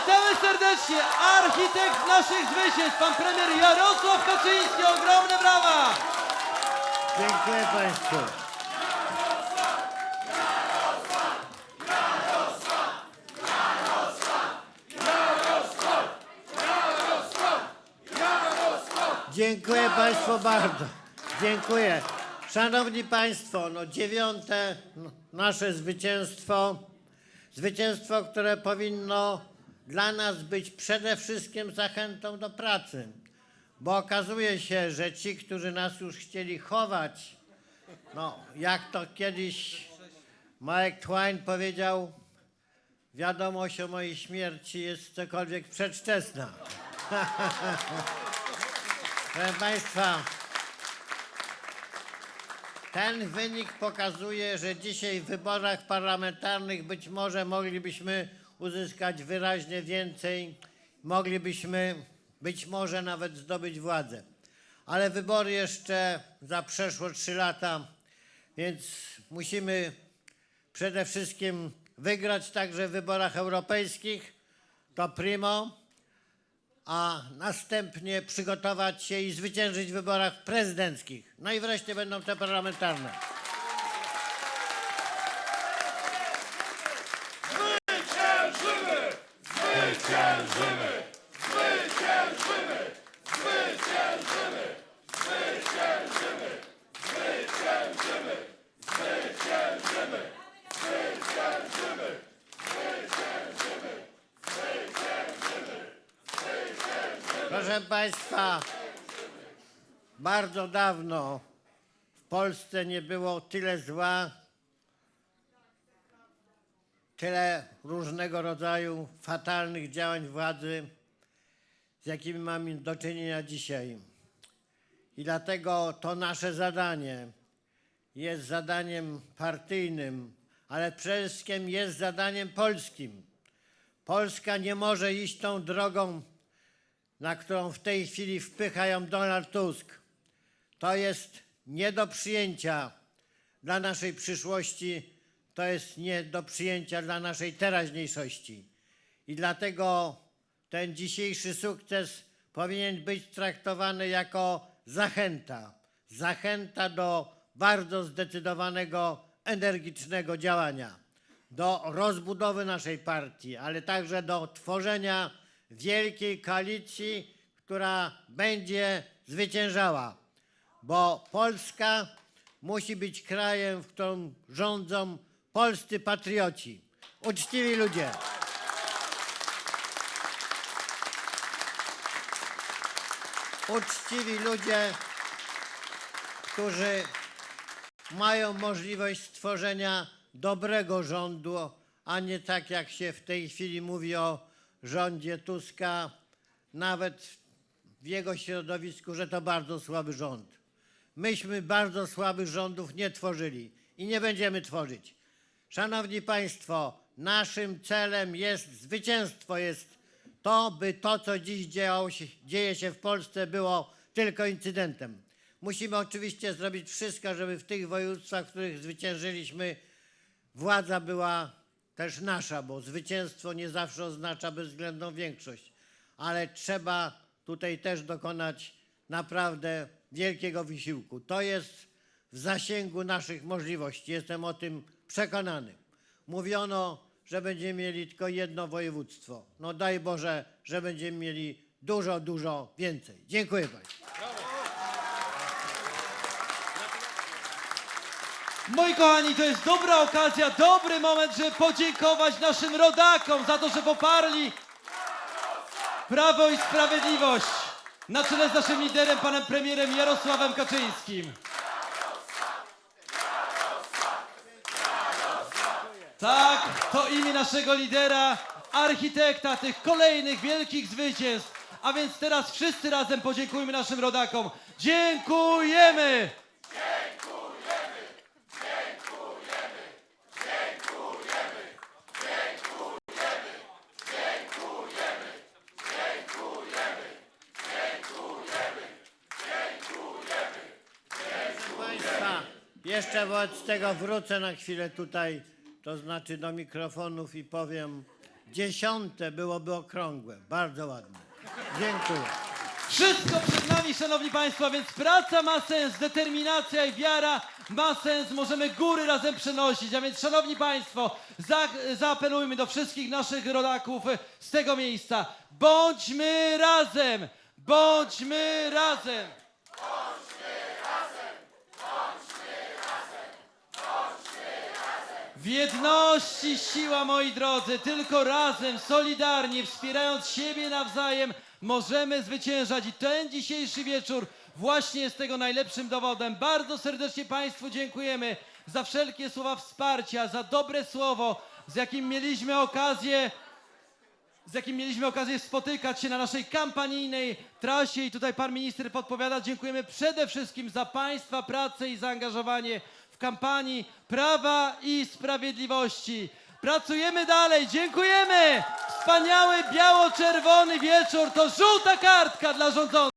Witamy serdecznie! Architekt naszych zwycięstw, pan premier Jarosław Kaczyński. Ogromne brawa! Dziękuję Państwu. Dziękuję Państwu bardzo. Dziękuję. Szanowni Państwo, no dziewiąte nasze zwycięstwo. Zwycięstwo, które powinno dla nas być przede wszystkim zachętą do pracy. Bo okazuje się, że ci, którzy nas już chcieli chować, no jak to kiedyś Mark Twain powiedział, wiadomość o mojej śmierci jest cokolwiek przedwczesna. Proszę Państwa, ten wynik pokazuje, że dzisiaj w wyborach parlamentarnych być może moglibyśmy uzyskać wyraźnie więcej, moglibyśmy być może nawet zdobyć władzę. Ale wybory jeszcze za przeszło trzy lata, więc musimy przede wszystkim wygrać także w wyborach europejskich, to primo, a następnie przygotować się i zwyciężyć w wyborach prezydenckich. No i wreszcie będą te parlamentarne. Proszę Państwa, bardzo dawno w Polsce nie było tyle zła, tyle różnego rodzaju fatalnych działań władzy, z jakimi mamy do czynienia dzisiaj. I dlatego to nasze zadanie jest zadaniem partyjnym, ale przede wszystkim jest zadaniem polskim. Polska nie może iść tą drogą, na którą w tej chwili wpycha ją Donald Tusk. To jest nie do przyjęcia dla naszej przyszłości, to jest nie do przyjęcia dla naszej teraźniejszości. I dlatego ten dzisiejszy sukces powinien być traktowany jako zachęta. Zachęta do bardzo zdecydowanego, energicznego działania, do rozbudowy naszej partii, ale także do tworzenia wielkiej koalicji, która będzie zwyciężała. Bo Polska musi być krajem, w którym rządzą polscy patrioci, uczciwi ludzie. Uczciwi ludzie, którzy mają możliwość stworzenia dobrego rządu, a nie tak jak się w tej chwili mówi o rządzie Tuska, nawet w jego środowisku, że to bardzo słaby rząd. Myśmy bardzo słabych rządów nie tworzyli i nie będziemy tworzyć. Szanowni Państwo, naszym celem jest zwycięstwo, jest to, by to, co dziś się, dzieje się w Polsce, było tylko incydentem. Musimy oczywiście zrobić wszystko, żeby w tych województwach, w których zwyciężyliśmy, władza była też nasza, bo zwycięstwo nie zawsze oznacza bezwzględną większość, ale trzeba tutaj też dokonać naprawdę wielkiego wysiłku. To jest w zasięgu naszych możliwości, jestem o tym przekonany. Mówiono, że będziemy mieli tylko jedno województwo. No daj Boże, że będziemy mieli dużo, dużo więcej. Dziękuję Państwu. Moi kochani, to jest dobra okazja, dobry moment, żeby podziękować naszym rodakom za to, że poparli Prawo i Sprawiedliwość na czele z naszym liderem, panem premierem Jarosławem Kaczyńskim. Tak, to imię naszego lidera, architekta tych kolejnych wielkich zwycięstw. A więc teraz wszyscy razem podziękujmy naszym rodakom. Dziękujemy! Jeszcze wobec tego wrócę na chwilę tutaj, to znaczy do mikrofonów i powiem dziesiąte byłoby okrągłe. Bardzo ładne. Dziękuję. Wszystko przed nami, szanowni państwo, więc praca ma sens, determinacja i wiara ma sens, możemy góry razem przenosić. A więc, szanowni państwo, za, zaapelujmy do wszystkich naszych rodaków z tego miejsca. Bądźmy razem! Bądźmy razem! W jedności siła, moi drodzy, tylko razem, solidarnie, wspierając siebie nawzajem, możemy zwyciężać. I ten dzisiejszy wieczór właśnie jest tego najlepszym dowodem. Bardzo serdecznie Państwu dziękujemy za wszelkie słowa wsparcia, za dobre słowo, z jakim mieliśmy okazję z jakim mieliśmy okazję spotykać się na naszej kampanijnej trasie i tutaj pan minister podpowiada. Dziękujemy przede wszystkim za państwa pracę i zaangażowanie kampanii Prawa i Sprawiedliwości. Pracujemy dalej, dziękujemy! Wspaniały biało-czerwony wieczór to żółta kartka dla rządzących.